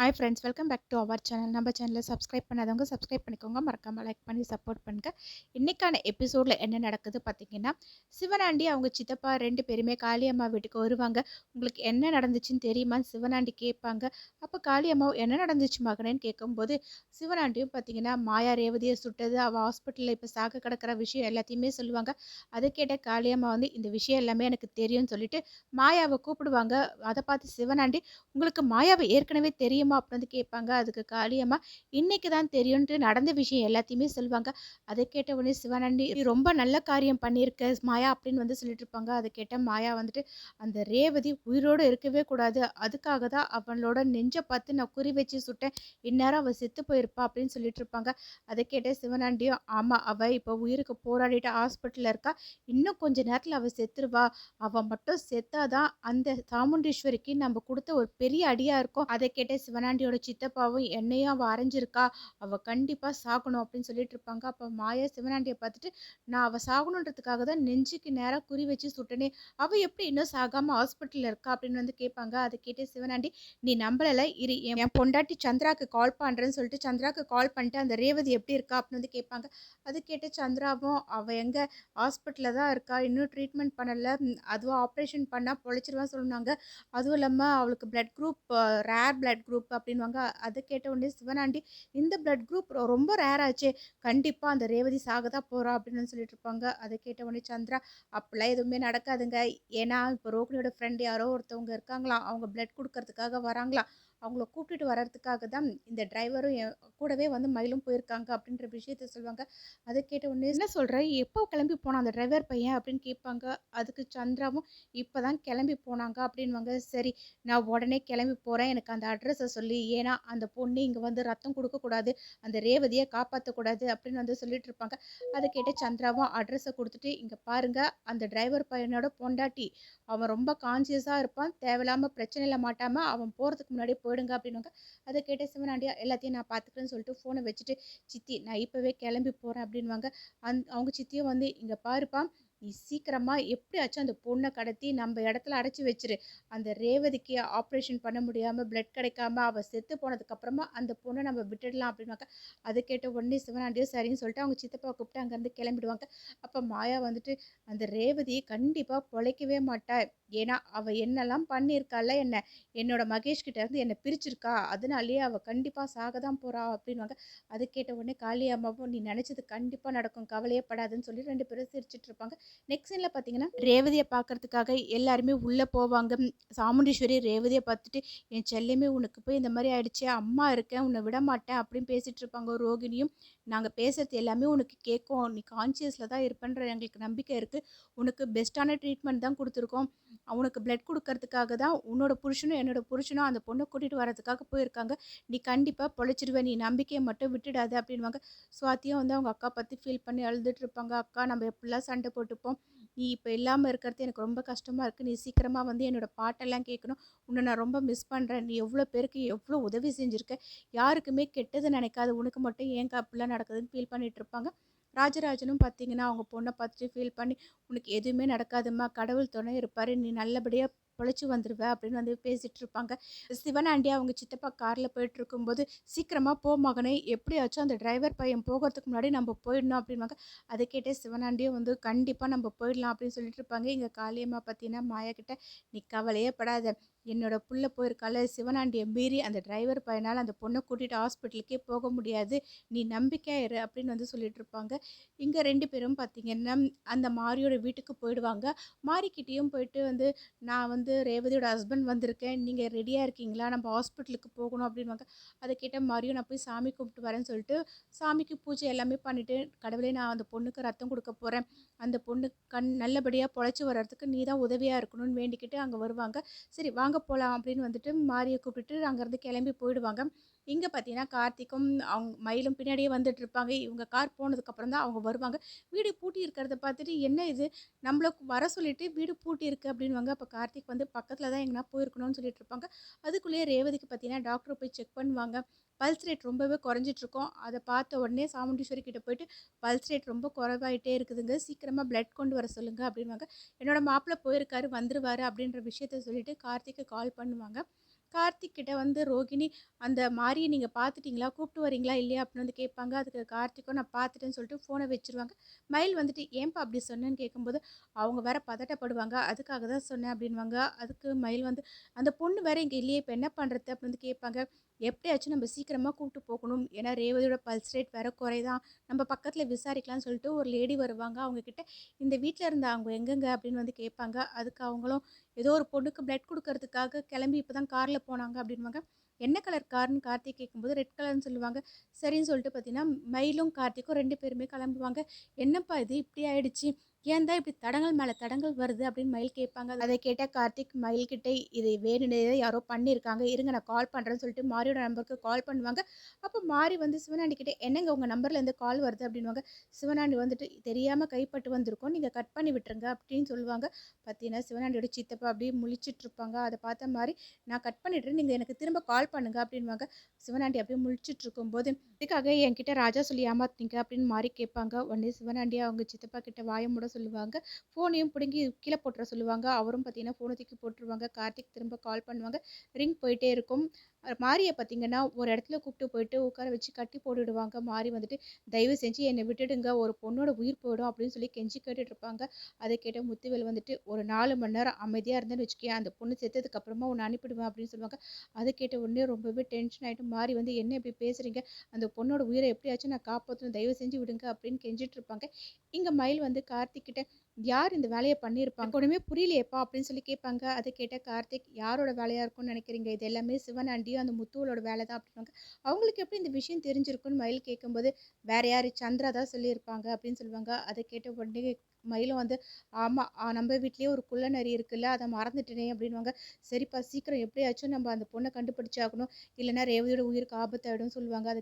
Hi friends welcome back to our channel நம்ம சேனலில் subscribe பண்ணாதவங்க சப்ஸ்கிரைப் பண்ணிக்கோங்க. மறக்காமல் லைக் பண்ணி சப்போர்ட் பண்ணுங்கள் இன்றைக்கான எபிசோடில் என்ன நடக்குது பார்த்தீங்கன்னா சிவனாண்டி அவங்க சித்தப்பா ரெண்டு பேருமே காளியம்மா வீட்டுக்கு வருவாங்க. உங்களுக்கு என்ன நடந்துச்சுன்னு தெரியுமான்னு சிவனாண்டி கேட்பாங்க. அப்போ காளியம்மாவும் என்ன நடந்துச்சு மகனேன்னு கேட்கும்போது சிவனாண்டியும் பார்த்தீங்கன்னா மாயா ரேவதியை சுட்டது. அவள் ஹாஸ்பிட்டலில் இப்போ சாக கிடக்கிற விஷயம் எல்லாத்தையுமே சொல்லுவாங்க. அதை கேட்ட காளியம்மா வந்து இந்த விஷயம் எல்லாமே எனக்கு தெரியும்னு சொல்லிட்டு மாயாவை கூப்பிடுவாங்க. அதை பார்த்து சிவனாண்டி உங்களுக்கு மாயாவை ஏற்கனவே தெரியும்? அப்படின்னு வந்து கேட்பாங்க அதுக்கு காளியம்மா இன்னைக்கு தான் தெரியும்ன்ட்டு நடந்த விஷயம் எல்லாத்தையுமே சொல்லுவாங்க. அதை கேட்ட உடனே சிவனாண்டி ரொம்ப நல்ல காரியம் பண்ணியிருக்க மாயா அப்படின்னு வந்து சொல்லிட்டு இருப்பாங்க. அதை கேட்ட மாயா வந்துட்டு அந்த ரேவதி உயிரோடு இருக்கவே கூடாது. அதுக்காக தான் அவளோட நெஞ்சை பார்த்து நான் குறி வச்சு சுட்டேன். இந்நேரம் அவள் செத்து போயிருப்பா அப்படின்னு சொல்லிட்டு இருப்பாங்க. அதை கேட்ட சிவனாண்டியும் ஆமாம் அவள் இப்போ உயிருக்கு போராடிட்டு ஹாஸ்பிட்டலில் இருக்கா. இன்னும் கொஞ்ச நேரத்தில் அவள் செத்துருவா. அவள் மட்டும் செத்தாதான் அந்த சாமுண்டீஸ்வரிக்கு நம்ம கொடுத்த ஒரு பெரிய அடியாக இருக்கும். அதை கேட்ட சிவனாண்டியோட சித்தப்பாவும் என்னையும் அவள் அரைஞ்சிருக்கா அவள் கண்டிப்பாக சாகணும் அப்படின்னு சொல்லிட்டு இருப்பாங்க. அப்போ மாயா சிவனாண்டியை பார்த்துட்டு நான் அவள் சாகணுன்றதுக்காக தான் நெஞ்சுக்கு நேராக குறி வச்சு சுட்டனே அவள் எப்படி இன்னும் சாகாமல் ஹாஸ்பிட்டலில் இருக்கா? அப்படின்னு வந்து கேட்பாங்க. அதை கேட்டு சிவனாண்டி நீ நம்பலை இரு என் என் பொண்டாட்டி சந்திராக்கு கால் பண்ணுறேன்னு சொல்லிட்டு சந்திராக்கு கால் பண்ணிட்டு அந்த ரேவதி எப்படி இருக்கா? அப்படின்னு வந்து கேட்பாங்க. அது கேட்டு சந்திராவும் அவள் எங்கே ஹாஸ்பிட்டலில் தான் இருக்கா? இன்னும் ட்ரீட்மெண்ட் பண்ணலை. அதுவும் ஆப்ரேஷன் பண்ணால் பொழைச்சிருவான்னு சொன்னாங்க. அதுவும் இல்லாமல் அவளுக்கு blood group rare blood group அப்படின்வாங்க அதை கேட்ட உடனே சிவனாண்டி இந்த பிளட் குரூப் ரொம்ப ரேர் ஆச்சே. கண்டிப்பாக அந்த ரேவதி சாக தான் போகிறா அப்படின்னு சொல்லிட்டு இருப்பாங்க. அதை கேட்ட உடனே சந்திரா அப்படிலாம் எதுவுமே நடக்காதுங்க. ஏன்னா இப்போ ரோகிணியோட ஃப்ரெண்ட் யாரோ ஒருத்தவங்க இருக்காங்களாம். அவங்க பிளட் கொடுக்கறதுக்காக வராங்களாம். அவங்கள கூப்பிட்டுட்டு வர்றதுக்காக தான் இந்த டிரைவரும் என் கூடவே வந்து மயிலும் போயிருக்காங்க அப்படின்ற விஷயத்த சொல்லுவாங்க. அதை கேட்ட உடனே என்ன சொல்கிறேன் எப்போ கிளம்பி போனான் அந்த டிரைவர் பையன் அப்படின்னு கேட்பாங்க. அதுக்கு சந்திராவும் இப்போ தான் கிளம்பி போனாங்க அப்படின்வாங்க சரி நான் உடனே கிளம்பி போகிறேன் எனக்கு அந்த அட்ரஸை சொல்லி. ஏன்னா அந்த பொண்ணு இங்கே வந்து ரத்தம் கொடுக்கக்கூடாது அந்த ரேவதியை காப்பாற்றக்கூடாது அப்படின்னு வந்து சொல்லிட்டு இருப்பாங்க. அதை கேட்டு சந்திராவும் அட்ரஸை கொடுத்துட்டு இங்கே பாருங்கள் அந்த டிரைவர் பையனோட பொண்டாட்டி அவன் ரொம்ப கான்சியஸாக இருப்பான். தேவையில்லாமல் பிரச்சனையில் மாட்டாமல் அவன் போகிறதுக்கு முன்னாடி போயிடுங்க அப்படின்னுவாங்க. அதை கேட்ட சிவனாண்டியா எல்லாத்தையும் நான் பார்த்துக்கிறேன்னு சொல்லிட்டு ஃபோனை வச்சுட்டு சித்தி நான் இப்போவே கிளம்பி போகிறேன் அப்படின்வாங்க அந் அவங்க சித்தியும் வந்து இங்கே பாருப்பான் நீ சீக்கிரமாக எப்படியாச்சும் அந்த பொண்ணை கடத்தி நம்ம இடத்துல அடைச்சி வச்சிரு. அந்த ரேவதிக்கு ஆப்ரேஷன் பண்ண முடியாமல் பிளட் கிடைக்காம அவள் செத்து போனதுக்கப்புறமா அந்த பொண்ணை நம்ம விட்டுடலாம் அப்படின்னாக்கா அதை கேட்ட உடனே சிவனாண்டியோ சரின்னு சொல்லிட்டு அவங்க சித்தப்பா கூப்பிட்டு அங்கேருந்து கிளம்பிடுவாங்க. அப்போ மாயா வந்துட்டு அந்த ரேவதி கண்டிப்பாக பொழைக்கவே மாட்டாள் ஏன்னா அவள் என்னெல்லாம் பண்ணியிருக்காள் என்ன? என்னோட மகேஷ்கிட்ட இருந்து என்னை பிரிச்சிருக்கா? அதனாலேயே அவள் கண்டிப்பாக சாக தான் போகிறா அப்படின்வாங்க அது கேட்ட உடனே காளி அம்மாவும் நீ நினச்சது கண்டிப்பாக நடக்கும். கவலையே படாதுன்னு சொல்லி ரெண்டு பேரும் சிரிச்சிட்டு இருப்பாங்க. நெக்ஸ்ட் சீனில் பார்த்தீங்கன்னா ரேவதியை பார்க்கறதுக்காக எல்லாருமே உள்ளே போவாங்க. சாமுண்டீஸ்வரி ரேவதியை பார்த்துட்டு என் செல்லையுமே உனக்கு போய் இந்த மாதிரி ஆயிடுச்சு அம்மா இருக்கேன் உன்னை விட மாட்டேன் அப்படின்னு பேசிகிட்டு இருப்பாங்க ரோகிணியும். நாங்கள் பேசுகிறது எல்லாமே உனக்கு கேட்கும். நீ கான்சியஸில் தான் இருப்பேன்ற எங்களுக்கு நம்பிக்கை இருக்குது உனக்கு பெஸ்ட்டான ட்ரீட்மெண்ட் தான் கொடுத்துருக்கோம். அவனுக்கு பிளட் கொடுக்கறதுக்காக தான் உன்னோட புருஷனும் என்னோட புருஷனும் அந்த பொண்ணை கூட்டிகிட்டு வரதுக்காக போயிருக்காங்க. நீ கண்டிப்பாக பொழைச்சிடுவேன் நீ நம்பிக்கையை மட்டும் விட்டுடாது அப்படின்வாங்க சுவாத்தியும் வந்து அவங்க அக்கா பற்றி ஃபீல் பண்ணி அழுதுட்டு இருப்பாங்க. அக்கா நம்ம எப்படிலாம் சண்டை போட்டுப்போம்? நீ இப்போ இல்லாமல் இருக்கிறது எனக்கு ரொம்ப கஷ்டமாக இருக்குது நீ சீக்கிரமாக வந்து என்னோடய பாட்டெல்லாம் கேட்கணும் உன்னை நான் ரொம்ப மிஸ் பண்ணுறேன் நீ எவ்வளோ பேருக்கு எவ்வளோ உதவி செஞ்சுருக்க? யாருக்குமே கெட்டது நினைக்காது. உனக்கு மட்டும் ஏன் அப்படிலாம் நடக்குதுன்னு ஃபீல் பண்ணிகிட்டு இருப்பாங்க. ராஜராஜனும் பார்த்தீங்கன்னா அவங்க பொண்ணை பார்த்துட்டு ஃபீல் பண்ணி உனக்கு எதுவுமே நடக்காதும்மா. கடவுள் துணை இருப்பார். நீ நல்லபடியாக பொழைச்சி வந்துடுவ அப்படின்னு வந்து பேசிகிட்டு இருப்பாங்க சிவனாண்டி அவங்க சித்தப்பா காரில் போயிட்டு இருக்கும்போது சீக்கிரமாக போ மகனே எப்படியாச்சும் அந்த டிரைவர் பையன் போகிறதுக்கு முன்னாடி நம்ம போயிடணும் அப்படின்வாங்க அதை கேட்டே சிவனாண்டியும் வந்து கண்டிப்பாக நம்ம போயிடலாம் அப்படின்னு சொல்லிட்டு இருப்பாங்க இங்கே காளியம்மா பார்த்தீங்கன்னா மாயா கிட்ட நீ கவலையே படாத. என்னோட புள்ள போயிருக்கால சிவனாண்டியை மீறி அந்த டிரைவர் பையனால் அந்த பொண்ணை கூட்டிகிட்டு ஹாஸ்பிட்டலுக்கே போக முடியாது. நீ நம்பிக்கையாக இரு அப்படின்னு வந்து சொல்லிட்டு இருப்பாங்க. இங்கே ரெண்டு பேரும் பார்த்தீங்கன்னா அந்த மாரியோட வீட்டுக்கு போயிடுவாங்க. மாரிக்கிட்டேயும் போயிட்டு வந்து நான் வந்து ரேவதியோட ஹஸ்பண்ட் வந்திருக்கேன். நீங்கள் ரெடியாக இருக்கீங்களா? நம்ம ஹாஸ்பிட்டலுக்கு போகணும் அப்படின்வாங்க அதை கேட்ட மாரியும் நான் போய் சாமி கும்பிட்டு வரேன்னு சொல்லிட்டு சாமிக்கு பூஜை எல்லாமே பண்ணிவிட்டு கடவுளே நான் அந்த பொண்ணுக்கு ரத்தம் கொடுக்க போகிறேன் அந்த பொண்ணு கண் நல்லபடியாக பொழைச்சி வர்றதுக்கு நீ தான் உதவியாக இருக்கணும்னு வேண்டிக்கிட்டு அங்கே வருவாங்க. சரி வாங்க போகலாம் அப்படின்னு வந்துட்டு மாரியை கூப்பிட்டு அங்கேருந்து கிளம்பி போயிடுவாங்க. இங்கே பார்த்தீங்கன்னா கார்த்திக்கும் அவங்க மயிலும் பின்னாடியே வந்துட்டு இருப்பாங்க. இவங்க கார் போனதுக்கப்புறம் தான் அவங்க வருவாங்க. வீடு பூட்டி இருக்கிறத பார்த்துட்டு என்ன இது? நம்மளுக்கு வர சொல்லிட்டு வீடு பூட்டி இருக்குது அப்படின்வாங்க அப்போ கார்த்திக் வந்து பக்கத்தில் தான் எங்கன்னா போயிருக்கணும்னு சொல்லிட்டு இருப்பாங்க. அதுக்குள்ளேயே ரேவதிக்கு பார்த்தீங்கன்னா டாக்டர் போய் செக் பண்ணுவாங்க. பல்ஸ் ரேட் ரொம்பவே குறைஞ்சிட்ருக்கோம். அதை பார்த்த உடனே சாமுண்டீஸ்வரி கிட்டே போயிட்டு பல்ஸ் ரேட் ரொம்ப குறைவாயிட்டே இருக்குதுங்க. சீக்கிரமாக பிளட் கொண்டு வர சொல்லுங்கள் அப்படின்வாங்க என்னோடய மாப்பிள்ளை போயிருக்காரு வந்துருவாரு அப்படின்ற விஷயத்த சொல்லிவிட்டு கார்த்திக்கு கால் பண்ணுவாங்க. கார்த்திக் கிட்ட வந்து ரோகிணி அந்த மாரியை நீங்கள் பார்த்துட்டிங்களா? கூப்பிட்டு வரீங்களா? இல்லையா? அப்படின்னு வந்து கேட்பாங்க. அதுக்கு கார்த்திக்கும் நான் பார்த்துட்டேன்னு சொல்லிட்டு ஃபோனை வச்சுருவாங்க. மயில் வந்துட்டு ஏன்பா அப்படி சொன்னேன்னு கேட்கும்போது அவங்க வேற பதட்டப்படுவாங்க. அதுக்காக தான் சொன்னேன் அப்படின்வாங்க அதுக்கு மயில் வந்து அந்த பொண்ணு வேற இங்கே இல்லையே இப்போ என்ன பண்ணுறது அப்படின்னு வந்து கேட்பாங்க. எப்படியாச்சும் நம்ம சீக்கிரமாக கூப்பிட்டு போகணும். ஏன்னா ரேவதியோட பல்ஸ் ரேட் வேற குறைதான். நம்ம பக்கத்தில் விசாரிக்கலாம்னு சொல்லிட்டு ஒரு லேடி வருவாங்க. அவங்கக்கிட்ட இந்த வீட்டில் இருந்த அவங்க எங்கெங்க? அப்படின்னு வந்து கேட்பாங்க. அதுக்கு அவங்களும் ஏதோ ஒரு பொண்ணுக்கு பிளட் கொடுக்கறதுக்காக கிளம்பி இப்போ தான் காரில் போனாங்க. அப்படின்வாங்க என்ன கலர் கார்னு கார்த்திக் கேட்கும்போது ரெட் கலர்னு சொல்லுவாங்க. சரின்னு சொல்லிட்டு பார்த்தீங்கன்னா மயிலும் கார்த்திக்கும் ரெண்டு பேருமே கிளம்புவாங்க. என்னப்பா இது? இப்படி ஆயிடுச்சு. ஏன் தான் இப்படி தடங்கள் மேலே தடங்கள் வருது அப்படின்னு மயில் கேட்பாங்க. அதை கேட்டால் கார்த்திக் மயில்கிட்ட இது வேணுன்னு யாரோ பண்ணியிருக்காங்க. இருங்க நான் கால் பண்ணுறேன்னு சொல்லிட்டு மாரியோட நம்பருக்கு கால் பண்ணுவாங்க. அப்போ மாறி வந்து சிவனாண்டி கிட்டே என்னங்க உங்கள் நம்பர்லேருந்து கால் வருது? அப்படின்வாங்க சிவனாண்டி வந்துட்டு தெரியாமல் கைப்பட்டு வந்திருக்கோம். நீங்கள் கட் பண்ணி விட்டுருங்க அப்படின்னு சொல்லுவாங்க. பார்த்தீங்கன்னா சிவனாண்டியோட சித்தப்பா அப்படியே முழிச்சிட்டு இருப்பாங்க. அதை பார்த்த மாதிரி நான் கட் பண்ணிடுறேன். நீங்கள் எனக்கு திரும்ப கால் பண்ணுங்க அப்படின்வாங்க சிவனாண்டி அப்படியே முழிச்சிட்டு இருக்கும்போது இதுக்காக என்கிட்ட ராஜா சொல்லி ஏமாத்தீங்க அப்படின்னு மாறி கேட்பாங்க. உடனே சிவனாண்டி அவங்க சித்தப்பா கிட்ட வாய மூட சொல்லுவாங்க. ஃபோனையும் பிடுங்கி கீழே போட்டுற சொல்லுவாங்க. அவரும் பார்த்தீங்கன்னா ஃபோனை தூக்கி போட்டுருவாங்க. கார்த்திக் திரும்ப கால் பண்ணுவாங்க. ரிங் போயிட்டே இருக்கும். மாரியை பார்த்தீங்கன்னா ஒரு இடத்துல கூப்பிட்டு போயிட்டு உட்கார வச்சு கட்டி போட்டுடுவாங்க. மாறி வந்துட்டு தயவு செஞ்சு என்னை விட்டுடுங்க. ஒரு பொண்ணோட உயிர் போயிடும் அப்படின்னு சொல்லி கெஞ்சி கேட்டுட்டு இருப்பாங்க. அதை கேட்ட முத்துவேல் வந்துட்டு ஒரு நாலு மணி நேரம் அமைதியாக இருந்தேன்னு வச்சுக்கேன் அந்த பொண்ணு செத்ததுக்கு அப்புறமா உன்னை அனுப்பிடுவேன் அப்படின்னு சொல்லுவாங்க. அதை கேட்ட உடனே ரொம்பவே டென்ஷன் ஆகிட்டு மாறி வந்து என்ன இப்படி பேசுறீங்க? அந்த பொண்ணோட உயிரை எப்படியாச்சும் நான் காப்பாற்றணும் தயவு செஞ்சு விடுங்க. அப்படின்னு கெஞ்சிட்டு இருப்பாங்க. இங்கே மயில் வந்து கார்த்திக்கிட்ட யார் இந்த வேலையை பண்ணியிருப்பாங்க ஒன்றுமே புரியலையேப்பா? அப்படின்னு சொல்லி கேட்பாங்க. அதை கேட்ட கார்த்திக் யாரோட வேலையாக இருக்கும்னு நினைக்கிறீங்க? இது எல்லாமே சிவன் ஆண்டியும் அந்த முத்துவலோட வேலை தான் அப்படின்வாங்க அவங்களுக்கு எப்படி இந்த விஷயம் தெரிஞ்சிருக்குன்னு மயில் கேட்கும்போது வேற யார்? சந்திரா தான் சொல்லியிருப்பாங்க அப்படின்னு சொல்லுவாங்க. அதை கேட்ட உடனே மயிலும் வந்து ஆமாம் நம்ம வீட்லேயே ஒரு குள்ள நரி இருக்குல்ல அதை மறந்துட்டேனே அப்படின்வாங்க சரிப்பா சீக்கிரம் எப்படியாச்சும் நம்ம அந்த பொண்ணை கண்டுபிடிச்சாகணும். இல்லைன்னா ரேவதியோட உயிருக்கு ஆபத்தாயிடும் சொல்லுவாங்க. அதை